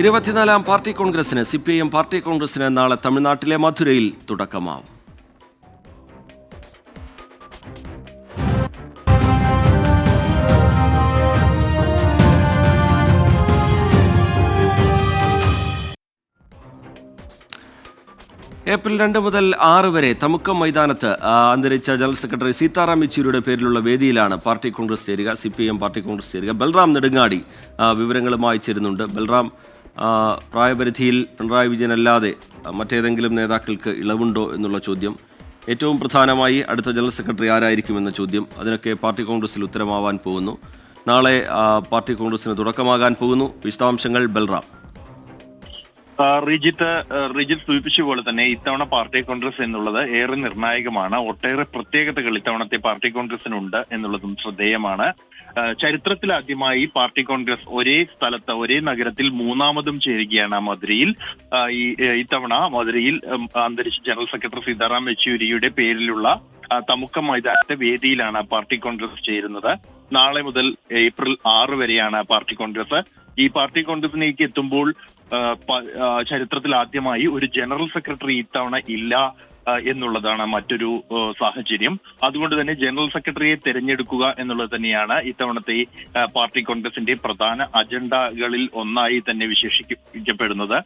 ഇരുപത്തിനാലാം പാർട്ടി കോൺഗ്രസിന് C P I M party കോൺഗ്രസിന് നാളെ തമിഴ്നാട്ടിലെ മധുരയിൽ തുടക്കമാവും. ഏപ്രിൽ രണ്ട് മുതൽ ആറ് വരെ തമുക്കം മൈതാനത്ത് അന്തരിച്ച ജനറൽ സെക്രട്ടറി സീതാറാം യെച്ചൂരിയുടെ പേരിലുള്ള വേദിയിലാണ് പാർട്ടി കോൺഗ്രസ് ചേരുക C P M party congress ചേരുക. ബൽറാം നെടുങ്ങാടി വിവരങ്ങളുമായി ചേരുന്നുണ്ട്. ബൽറാം പ്രായപരിധിയിൽ പിണറായി വിജയൻ അല്ലാതെ മറ്റേതെങ്കിലും നേതാക്കൾക്ക് ഇളവുണ്ടോ എന്നുള്ള ചോദ്യം. ഏറ്റവും പ്രധാനമായി അടുത്ത ജനറൽ സെക്രട്ടറി ആരായിരിക്കുമെന്ന ചോദ്യം. അതിനൊക്കെ പാർട്ടി കോൺഗ്രസിൽ ഉത്തരമാവാൻ പോകുന്നു. നാളെ പാർട്ടി കോൺഗ്രസിന് തുടക്കമാകാൻ പോകുന്നു. വിശദാംശങ്ങൾ ബൽറാം. റിജിത്ത് റിജിത്ത് സൂചിപ്പിച്ച പോലെ തന്നെ ഇത്തവണ പാർട്ടി കോൺഗ്രസ് എന്നുള്ളത് ഏറെ നിർണായകമാണ്. ഒട്ടേറെ പ്രത്യേകതകൾ ഇത്തവണത്തെ പാർട്ടി കോൺഗ്രസിനുണ്ട് എന്നുള്ളതും ശ്രദ്ധേയമാണ്. ചരിത്രത്തിലാദ്യമായി പാർട്ടി കോൺഗ്രസ് ഒരേ സ്ഥലത്ത് ഒരേ നഗരത്തിൽ മൂന്നാമതും ചേരുകയാണ് മധുരയിൽ. ഈ ഇത്തവണ മധുരയിൽ അന്തരിച്ച ജനറൽ സെക്രട്ടറി സീതാറാം യെച്ചൂരിയുടെ പേരിലുള്ള തമുക്ക മൈതാനത്തെ വേദിയിലാണ് പാർട്ടി കോൺഗ്രസ് ചേരുന്നത്. നാളെ മുതൽ ഏപ്രിൽ ആറ് വരെയാണ് പാർട്ടി കോൺഗ്രസ്. ഈ പാർട്ടി കോൺഗ്രസിലേക്ക് എത്തുമ്പോൾ ചരിത്രത്തിൽ ആദ്യമായി ഒരു ജനറൽ സെക്രട്ടറി ഇത്തവണ ഇല്ല എന്നുള്ളതാണ് മറ്റൊരു സാഹചര്യം. അതുകൊണ്ട് തന്നെ ജനറൽ സെക്രട്ടറിയെ തിരഞ്ഞെടുക്കുക എന്നുള്ളത് തന്നെയാണ് ഇത്തവണത്തെ പാർട്ടി കോൺഗ്രസിന്റെ പ്രധാന അജണ്ടകളിൽ ഒന്നായി തന്നെ വിശേഷിക്കപ്പെടുന്നത്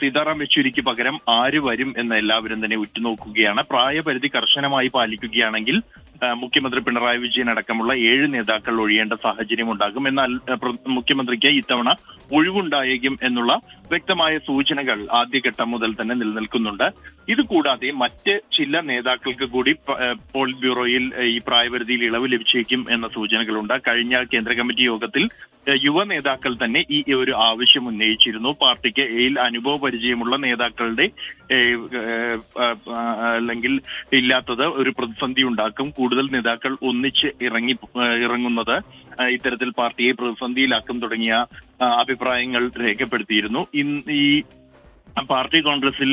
സീതാറാം യെച്ചൂരിക്ക് പകരം ആര് വരും എന്ന് എല്ലാവരും തന്നെ ഉറ്റുനോക്കുകയാണ്. പ്രായപരിധി കർശനമായി പാലിക്കുകയാണെങ്കിൽ മുഖ്യമന്ത്രി പിണറായി വിജയൻ അടക്കമുള്ള ഏഴ് നേതാക്കൾ ഒഴിയേണ്ട സാഹചര്യം ഉണ്ടാകും എന്നാൽ മുഖ്യമന്ത്രിക്ക് ഇത്തവണ ഒഴിവുണ്ടായേക്കും എന്നുള്ള വ്യക്തമായ സൂചനകൾ ആദ്യഘട്ടം മുതൽ തന്നെ നിലനിൽക്കുന്നുണ്ട്. ഇതുകൂടാതെ മറ്റ് ചില നേതാക്കൾക്ക് കൂടി പോൾ ബ്യൂറോയിൽ ഈ പ്രായപരിധിയിൽ ഇളവ് ലഭിച്ചേക്കും എന്ന സൂചനകളുണ്ട്. കഴിഞ്ഞ കേന്ദ്ര കമ്മിറ്റി യോഗത്തിൽ യുവ നേതാക്കൾ തന്നെ ഈ ഒരു ആവശ്യം ഉന്നയിച്ചിരുന്നു. പാർട്ടിക്ക് ഇതിൽ അനുഭവ പരിചയമുള്ള നേതാക്കളുടെ അല്ലെങ്കിൽ ഇല്ലാത്തത് ഒരു പ്രതിസന്ധി ഉണ്ടാക്കും. കൂടുതൽ നേതാക്കൾ ഒന്നിച്ച് ഇറങ്ങി ഇറങ്ങുന്നത് ഇത്തരത്തിൽ പാർട്ടിയെ പ്രതിസന്ധിയിലാക്കും തുടങ്ങിയ അഭിപ്രായങ്ങൾ രേഖപ്പെടുത്തിയിരുന്നു. ഈ പാർട്ടി കോൺഗ്രസിൽ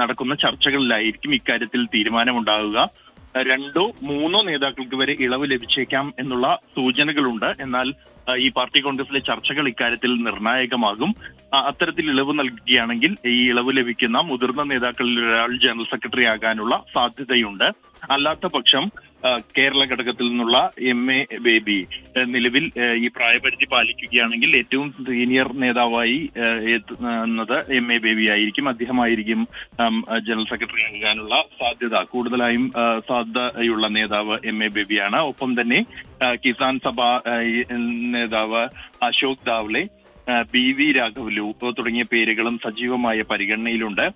നടക്കുന്ന ചർച്ചകളിലായിരിക്കും ഇക്കാര്യത്തിൽ തീരുമാനമുണ്ടാകുക രണ്ടോ മൂന്നോ നേതാക്കൾക്ക് വരെ ഇളവ് ലഭിച്ചേക്കാം എന്നുള്ള സൂചനകളുണ്ട്. എന്നാൽ ഈ പാർട്ടി കോൺഗ്രസിലെ ചർച്ചകൾ ഇക്കാര്യത്തിൽ നിർണായകമാകും. അത്തരത്തിൽ ഇളവ് നൽകുകയാണെങ്കിൽ ഈ ഇളവ് ലഭിക്കുന്ന മുതിർന്ന നേതാക്കളിൽ ഒരാൾ ജനറൽ സെക്രട്ടറി ആകാനുള്ള സാധ്യതയുണ്ട്. അല്ലാത്ത പക്ഷം കേരള ഘടകത്തിൽ നിന്നുള്ള എം എ ബേബി നിലവിൽ ഈ പ്രായപരിധി പാലിക്കുകയാണെങ്കിൽ ഏറ്റവും സീനിയർ നേതാവായി എത്തുന്നത് എം എ ബേബി ആയിരിക്കും. അദ്ദേഹമായിരിക്കും ജനറൽ സെക്രട്ടറി ആകാനുള്ള സാധ്യത കൂടുതലായും സാധ്യതയുള്ള നേതാവ് എം എ ബേബിയാണ് ഒപ്പം തന്നെ കിസാൻ സഭ നേതാവ് അശോക് ദാവ്ലെ ബി വി രാഘവലു തുടങ്ങിയ പേരുകളും സജീവമായ പരിഗണനയിലുണ്ട്.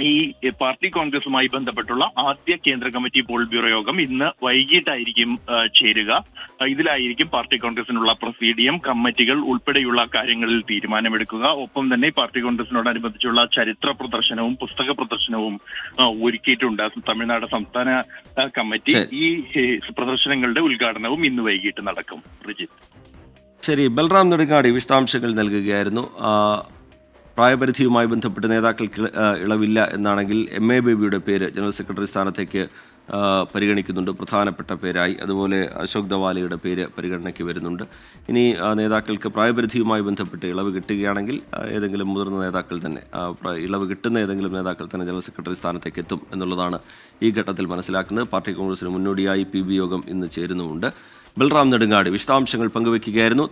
ഈ പാർട്ടി കോൺഗ്രസുമായി ബന്ധപ്പെട്ടുള്ള ആദ്യ കേന്ദ്ര കമ്മിറ്റി പോൾ ബ്യൂറോ യോഗം ഇന്ന് വൈകിട്ടായിരിക്കും ചേരുക. ഇതിലായിരിക്കും പാർട്ടി കോൺഗ്രസിനുള്ള പ്രൊസീഡിയം കമ്മിറ്റികൾ ഉൾപ്പെടെയുള്ള കാര്യങ്ങളിൽ തീരുമാനമെടുക്കുക. ഒപ്പം തന്നെ പാർട്ടി കോൺഗ്രസിനോടനുബന്ധിച്ചുള്ള ചരിത്ര പ്രദർശനവും പുസ്തക പ്രദർശനവും ഒരുക്കിയിട്ടുണ്ട്. തമിഴ്നാട് സംസ്ഥാന കമ്മിറ്റി ഈ പ്രദർശനങ്ങളുടെ ഉദ്ഘാടനവും ഇന്ന് വൈകിട്ട് നടക്കും. റിജിത്ത്. ശരി. ബൽറാം നെടുങ്ങാടി വിശദാംശങ്ങൾ നൽകുകയായിരുന്നു. പ്രായപരിധിയുമായി ബന്ധപ്പെട്ട് നേതാക്കൾക്ക് ഇളവില്ല എന്നാണെങ്കിൽ എം എ ബേബിയുടെ പേര് ജനറൽ സെക്രട്ടറി സ്ഥാനത്തേക്ക് പരിഗണിക്കുന്നുണ്ട്. പ്രധാനപ്പെട്ട പേരായി. അതുപോലെ അശോക് ദവാലയുടെ പേര് പരിഗണനയ്ക്ക് വരുന്നുണ്ട്. ഇനി നേതാക്കൾക്ക് പ്രായപരിധിയുമായി ബന്ധപ്പെട്ട് ഇളവ് കിട്ടുകയാണെങ്കിൽ ഏതെങ്കിലും മുതിർന്ന നേതാക്കൾ തന്നെ ഇളവ് കിട്ടുന്ന ഏതെങ്കിലും നേതാക്കൾ തന്നെ ജനറൽ സെക്രട്ടറി സ്ഥാനത്തേക്ക് എത്തും എന്നുള്ളതാണ് ഈ ഘട്ടത്തിൽ മനസ്സിലാക്കുന്നത്. പാർട്ടി കോൺഗ്രസിന് മുന്നോടിയായി പി യോഗം ഇന്ന് ചേരുന്നുമുണ്ട്. ബൽറാം നെടുങ്ങാടി വിശദാംശങ്ങൾ പങ്കുവയ്ക്കുകയായിരുന്നു.